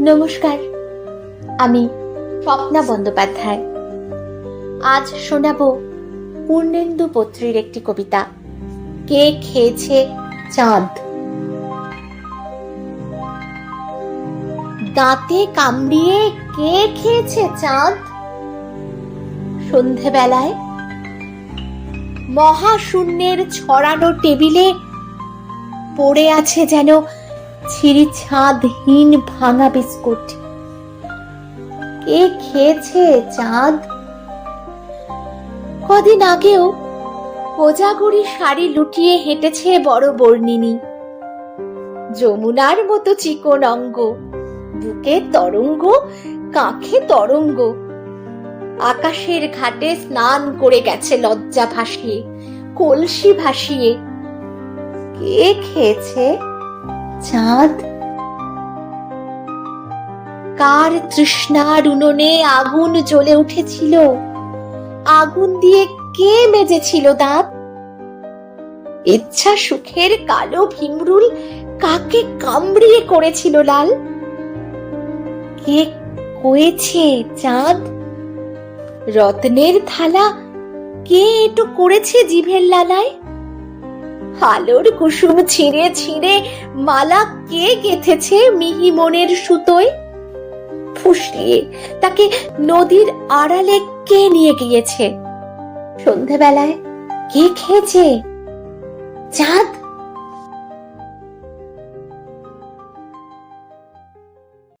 নমস্কার, আমি স্বপ্না বন্দ্যোপাধ্যায়। আজ শোনাবো পূর্ণেন্দু পত্রীর একটি কবিতা, কে খেয়েছে চাঁদ। দাঁতে কামড়িয়ে কে খেয়েছে চাঁদ? সন্ধেবেলায় মহাশূন্যের ছড়ানো টেবিলে পড়ে আছে যেন ছিঁড়ি ছাদহীন ভাঙা বিস্কুট। কে খেয়েছে চাঁদ? কদিন আগেও কোজাগরি শাড়ি লুটিয়ে হেঁটেছে বড় বর্ণিনী। যমুনার মতো চিকন অঙ্গ, বুকে তরঙ্গ, কাঁখে তরঙ্গ। আকাশের ঘাটে স্নান করে গেছে লজ্জা ভাসিয়ে, কলসি ভাসিয়ে। কে খেয়েছে? চাঁদ? কার তৃষ্ণার উনুনে আগুন জ্বলে উঠেছিল? আগুন দিয়ে কে মেজেছিল দাঁত? ইচ্ছা সুখের কালো ভীমরুল কাকে কামড়িয়ে করেছিল লাল? কে কয়েছে চাঁদ? রত্নের থালা কে এটু করেছে জিভের লালায়? আলোর কুসুম ছিঁড়ে ছিঁড়ে মালা কে গেথেছে মিহি মনের সুতোয়? ফুসিয়ে তাকে নদীর আড়ালে কে নিয়ে গিয়েছে? সন্ধেবেলায় কে খেয়েছে? চাঁদ